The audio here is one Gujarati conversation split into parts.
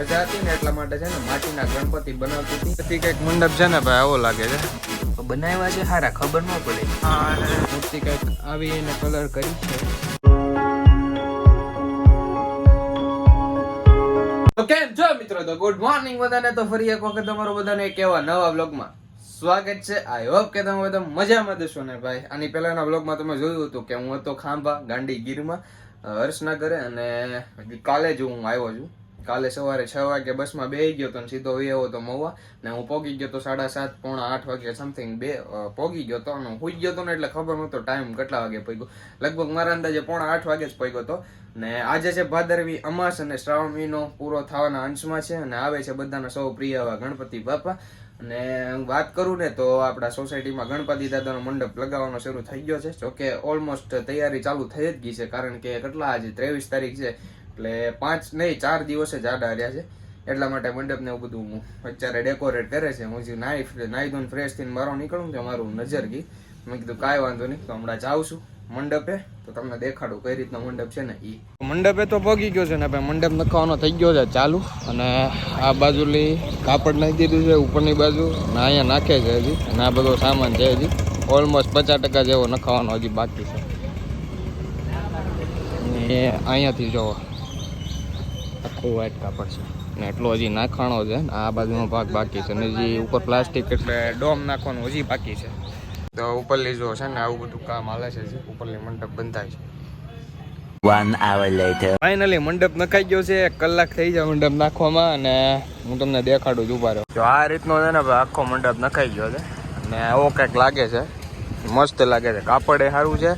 રજા હતી ને એટલા માટે છે ને માટીના ગણપતિ બનાવતી હતી. પછી કંઈક મંડપ છે ને ભાઈ આવો લાગે છે. બનાવ્યા છે હારા ખબર ન પડે. મૂર્તિ કંઈક આવી એને કલર કરી છે. તો કેમ છો મિત્રો? તો ગુડ મોર્નિંગ બધાને. તો ફરી એક વખત તમારો બધાને એક એવા નવા બ્લોગમાં સ્વાગત છે. આઈ હોપ કે તમે બધા મજામાં જશો ને ભાઈ. આની પહેલાના બ્લોગમાં તમે જોયું હતું કે હું હતો ખાંભા ગાંડી ગીરમાં હર્ષના ઘરે અને કાલે જ હું આવ્યો છું. કાલે સવારે છ વાગે બસમાં બેહી ગયો તો સીધો આવ્યો તો મહુવા. ને હું પોગી ગયો તો સાડા સાત પોણા આઠ વાગે સમથિંગ બે પોગી ગયો તો. અને હું ગયો તો ને એટલે ખબર નહોતો ટાઈમ કેટલા વાગે પગ્યો. લગભગ મારા અંદાજે પોણા આઠ વાગે જ પગ્યો તો. ને આજે છે ભાદરવી અમાસ અને શ્રાવણ મહિનો પૂરો થવાના અંશમાં છે અને આવે છે બધાના સૌ પ્રિય એવા ગણપતિ બાપા. અને હું વાત કરું ને તો આપણા સોસાયટીમાં ગણપતિ દાદાનો મંડપ લગાવવાનો શરૂ થઈ ગયો છે. જોકે ઓલમોસ્ટ તૈયારી ચાલુ થઈ જ ગઈ છે કારણ કે કેટલા આજે ત્રેવીસ તારીખ છે. એટલે પાંચ નહીં, ચાર દિવસે જાડા રહ્યા છે. એટલા માટે મંડપને એવું બધું હું અત્યારે ડેકોરેટ કરે છે. હું જે નાઈ નાઈ ધોન ફ્રેશ થઈને મારો નીકળું તો મારું નજર ગઈ. મેં કીધું, કાંઈ વાંધો નહીં, તો હમણાં જાઉં છું મંડપે. તો તમને દેખાડું કઈ રીતનો મંડપ છે ને એ મંડપે તો પગી ગયો છે ને ભાઈ મંડપ નખાવાનો થઈ ગયો છે ચાલુ. અને આ બાજુલી કાપડ નાખી દીધું છે, ઉપરની બાજુ. ને અહીંયા નાખે છે હજી. અને આ બધો સામાન છે હજી. ઓલમોસ્ટ પચાસ ટકા જેવો નખાવાનો હજી બાકી છે. ને અહીંયાથી જોવો. આખું વ્હાઈટ કાપડ છે ને એટલો હજી નાખવાનો છે. ને આ બાજુનો ભાગ બાકી છે. ને હજી ઉપર પ્લાસ્ટિક એટલે ડોમ નાખવાનું હજી બાકી છે. તો ઉપરલી જો છે ને આવું બધું કામ હાલે છે. ઉપરલી મંડપ બંધાય છે. Later. ફાઇનલી મંડપ નખાઈ ગયો છે. એક કલાક થઈ જાય મંડપ નાખવામાં અને હું તમને દેખાડું છું ઊભા રહ્યો જો આ રીતનો છે ને ભાઈ આખો મંડપ નખાઈ ગયો છે. અને આવો કંઈક લાગે છે. મસ્ત લાગે છે. કાપડ એ સારું છે.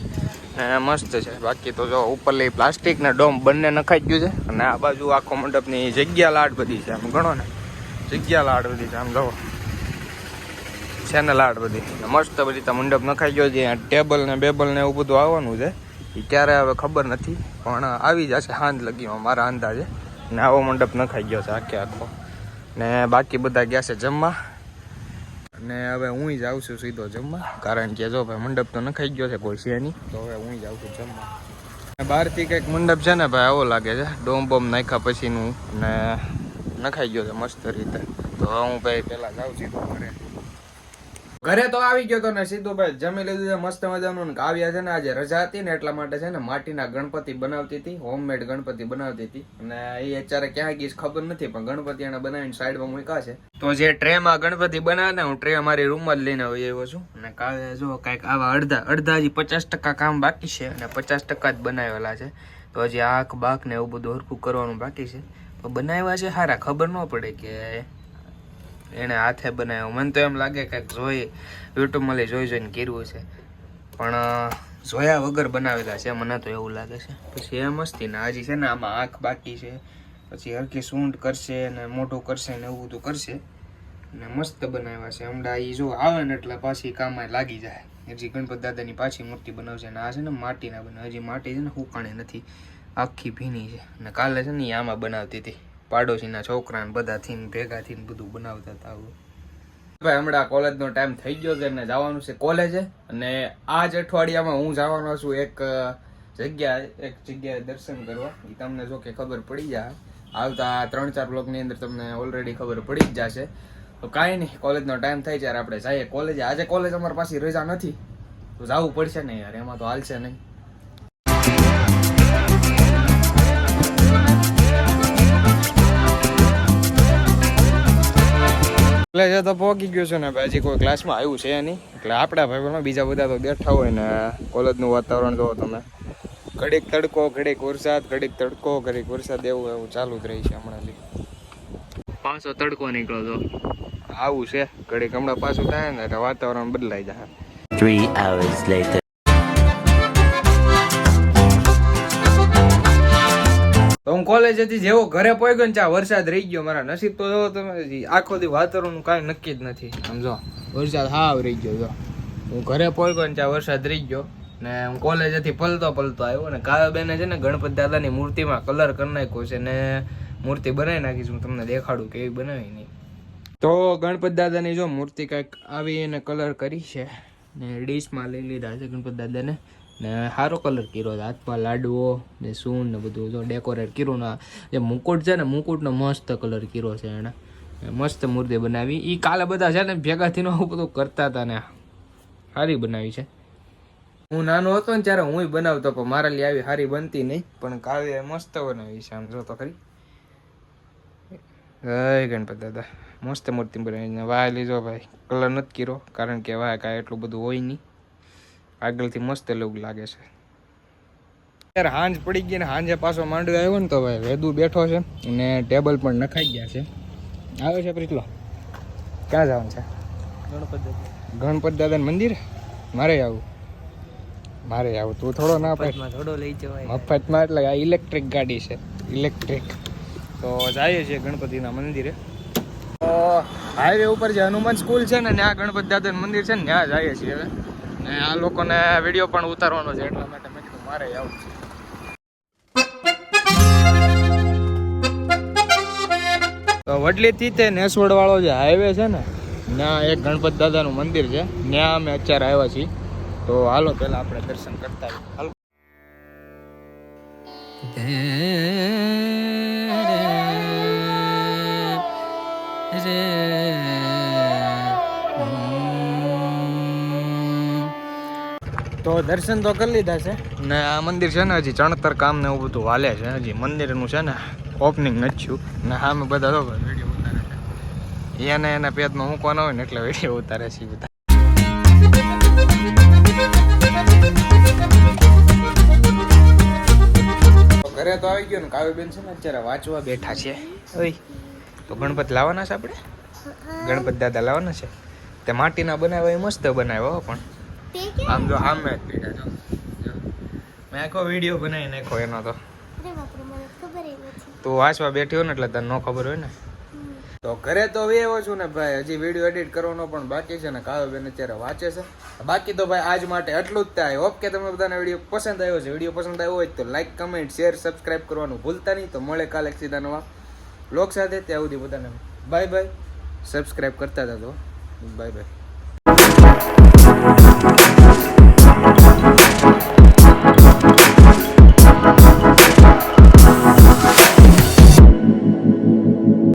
ને મસ્ત છે. બાકી તો જો ઉપરલી પ્લાસ્ટિક ને ડોમ બંને નખાઈ ગયું છે. અને આ બાજુ આખો મંડપની જગ્યા લાડ બધી છે. આમ ગણો ને. જગ્યા લાડ બધી છે. આમ જુઓ છે ને લાડ બધી. મસ્ત બધી તો મંડપ નખાઈ ગયો છે. ટેબલ ને બેબલ ને એવું બધું આવવાનું છે. એ ક્યારે હવે ખબર નથી. પણ આવી જશે હાંજ લગીમાં મારા અંદાજે. ને આવો મંડપ નખાઈ ગયો છે આખે આખો. ને બાકી બધા ગયા છે જમવા. અને હવે હું જ આવું છું સીધો જમવા. કારણ કે જો ભાઈ મંડપ તો નખાઈ ગયો છે કોઈ છે નહીં. તો હવે હું જ આવું છું જમવા. બહારથી કંઈક મંડપ છે ને ભાઈ, આવો લાગે છે. ડોમ બોમ નાખ્યા પછીનું ને નખાઈ ગયો છે મસ્ત રીતે. તો હું ભાઈ પહેલાં જાઉં સીધો ઘરે. ઘરે તો આવી ગયો તો ને સીધું જમી લીધું છે, મસ્ત મજાનું ને આવ્યા છે ને આજે રજા હતી ને એટલા માટે છે ને માટીના ગણપતિ બનાવતી હતી, હોમમેડ ગણપતિ બનાવતી હતી. અને એ અત્યારે ક્યાં ગઈ ખબર નથી, પણ ગણપતિ એને બનાવીને સાઈડમાં મૂક્યા છે. તો જે ટ્રેમાં ગણપતિ બનાવે ને, હું ટ્રે મારી રૂમમાં જ લઈને આવી આવ્યો છું. અને કાવ્યા જો કાંઈક આવા અડધા અડધા હજી પચાસ ટકા કામ બાકી છે અને પચાસ ટકા જ બનાવેલા છે. તો હજી આંખ બાક ને એવું બધું હરખું કરવાનું બાકી છે. તો બનાવ્યા છે સારા ખબર ન પડે કે એણે હાથે બનાવ્યો. મને તો એમ લાગે કે જોઈ યુટ્યુબમાં લઈ જોઈ જોઈને કર્યું છે પણ જોયા વગર બનાવેલા છે. મને તો એવું લાગે છે. પછી એ મસ્તી ને હજી છે ને આમાં આંખ બાકી છે. પછી હરખી સૂંઢ કરશે ને મોટું કરશે ને એવું બધું કરશે. ને મસ્ત બનાવ્યા છે. હમણાં એ જો આવે ને એટલે પાછી કામમાં લાગી જાય. હજી ગણપત દાદાની પાછી મૂર્તિ બનાવશે ને આ છે ને માટીના બનાવે હજી માટી છે ને હુકાણી નથી. આખી ભીની છે. અને કાલે છે ને આમાં બનાવતી હતી. પાડોશીના છોકરા ને બધા થઈને, ભેગા થઈને બધું બનાવતા હતા ભાઈ, હમણાં કોલેજનો ટાઈમ થઈ ગયો છે અને જવાનું છે કોલેજે. અને આ જ અઠવાડિયામાં હું જવાનો છું એક જગ્યા એક જગ્યાએ દર્શન કરવા. એ તમને જો કે ખબર પડી જાય. આવતા ત્રણ ચાર બ્લોકની અંદર તમને ઓલરેડી ખબર પડી જ જશે. તો કાંઈ નહીં, કોલેજનો ટાઈમ થાય ત્યારે આપણે જઈએ. કોલેજે, આજે કોલેજ અમારી પાસે રજા નથી. તો જવું પડશે ને યાર, એમાં તો હાલશે નહીં. એટલે જે તો પહોંચી ગયો છે ને હજી કોઈ ક્લાસમાં આવ્યું છે નહીં. એટલે આપણા ભાઈ બીજા બધા તો બેઠા હોય ને કોલેજનું વાતાવરણ જોવો તમે. ઘડીક તડકો ઘડીક વરસાદ ઘડીક તડકો ઘડીક વરસાદ એવું એવું ચાલુ જ રહી છે હમણાં પાછો તડકો નીકળો તો. આવું છે. ઘડીક હમણાં પાછું થાય ને એટલે વાતાવરણ બદલાઈ જાય. તો હું કોલેજ હતી, જેવો ઘરે પહોંચ્યો ને ત્યાં વરસાદ રહી ગયો મારા નસીબ તો જો તમે આખો દી વાતાવરણનું કાંઈ નક્કી જ નથી. સમજો વરસાદ હાવ રહી ગયો જો. હું ઘરે પહોંચ્યો ને ત્યાં વરસાદ રહી ગયો ને હું કોલેજેથી પલતો પલતો આવ્યો ને કાવ્યાબેને છે ને ગણપત દાદાની મૂર્તિમાં કલર કરી નાખ્યો છે ને મૂર્તિ બનાવી નાખીશ હું તમને દેખાડું કેવી બનાવી નહીં. તો ગણપત દાદાની જો મૂર્તિ કંઈક આવી એને કલર કરી છે ને ડીશમાં લઈ લીધા છે ગણપત દાદાને. ને સારો કલર કર્યો છે, હાથમાં લાડવો ને સૂન ને બધું. જો ડેકોરેટ કર્યું જે મુકુટ છે ને, મુકુટનો મસ્ત કલર કર્યો છે એણે. મસ્ત મૂર્તિ બનાવી. એ કાલે બધા છે ને ભેગા થઈને આવું બધું કરતા હતા ને. સારી બનાવી છે. હું નાનો હતો ને ત્યારે હું બનાવતો, પણ મારા લી આવી સારી બનતી નહીં. પણ કાલે મસ્ત બનાવી છે, આમ જો તો ખરી. જય ગણપત દાદા. મસ્ત મૂર્તિ બનાવી વાહ લીધો ભાઈ, કલર નથી કર્યો, કારણ કે વાહ કાંઈ એટલું બધું હોય નહીં. આગળથી મસ્ત લુક લાગે છે. યાર હાંજ પડી ગઈ ને હાંજે પાછો માંડવી આવ્યો ને તો ભાઈ વેદુ બેઠો છે ને ટેબલ પણ નખાઈ ગયા છે. આવે છે પ્રીતલો? ક્યાં જવાનું છે? ગણપત દાદાનું મંદિર? મારે આવું. મારે આવું. તું થોડો ના પડે. થોડો લઈ જવાય. મફતમાં એટલે આ ઇલેક્ટ્રિક ગાડી છે. ઇલેક્ટ્રિક. તો જઈએ છીએ ગણપતિના મંદિરે. તો હાઈવે ઉપર જે હનુમાન સ્કૂલ છે ને ત્યાં ગણપતિ દાદાનું મંદિર છે ને ત્યાં જઈએ છીએ હવે. ને આ લોકોને વીડિયો પણ ઉતારવાનો છે એટલા માટે મેં કીધું મારે આવું છે. તો વડલીથી તે નેસવડ વાળો જે હાઈવે છે ને ત્યાં એક ગણપત દાદાનું મંદિર છે. ત્યાં અમે અત્યારે આવ્યા છીએ. તો હાલો પેલા આપણે દર્શન કરતા આવીએ. હાલો. તો દર્શન તો કરી લીધા છે. ને આ મંદિર છે ને હજી ચણતર કામ ને એવું બધું હાલે છે. હજી મંદિરનું છે ને ઓપનિંગ નથી થયું. ને સામે બધા તો વીડિયો ઉતારે છે. એને એના પેટમાં મૂકવાનો હોય ને એટલે વીડિયો ઉતારે છે બધા. તો ઘરે તો આવી ગયો ને કાવ્યબેન છે ને અત્યારે વાંચવા બેઠા છે. ઓય. તો ગણપત લાવવાના છે આપણે? ગણપત દાદા લાવવાના છે? તે માટીના બનાવ્યા એ મસ્ત બનાવ્યા હો પણ. આમ જો આમ મેં પીડા જો. મેં આખો વીડિયો બનાવી નાખ્યો એનો તો. તું વાંચવા બેઠ્યો ને એટલે તને ન ખબર હોય ને. તો ઘરે તો એવો છું ને ભાઈ હજી વીડિયો એડિટ કરવાનો પણ બાકી છે ને કાવ્ય બેન અત્યારે વાંચે છે. બાકી તો ભાઈ આજ માટે એટલું જ થાય. હોપ કે તમને બધાને વીડિયો પસંદ આવ્યો છે. વીડિયો પસંદ આવ્યો હોય તો લાઈક કમેન્ટ શેર સબસ્ક્રાઇબ કરવાનું ભૂલતા નહીં. તો મળે કાલે સીધા નવા લોક સાથે. ત્યાં સુધી બધાને બાય બાય સબસ્ક્રાઇબ કરતા હતા તો બાય બાય Thank you.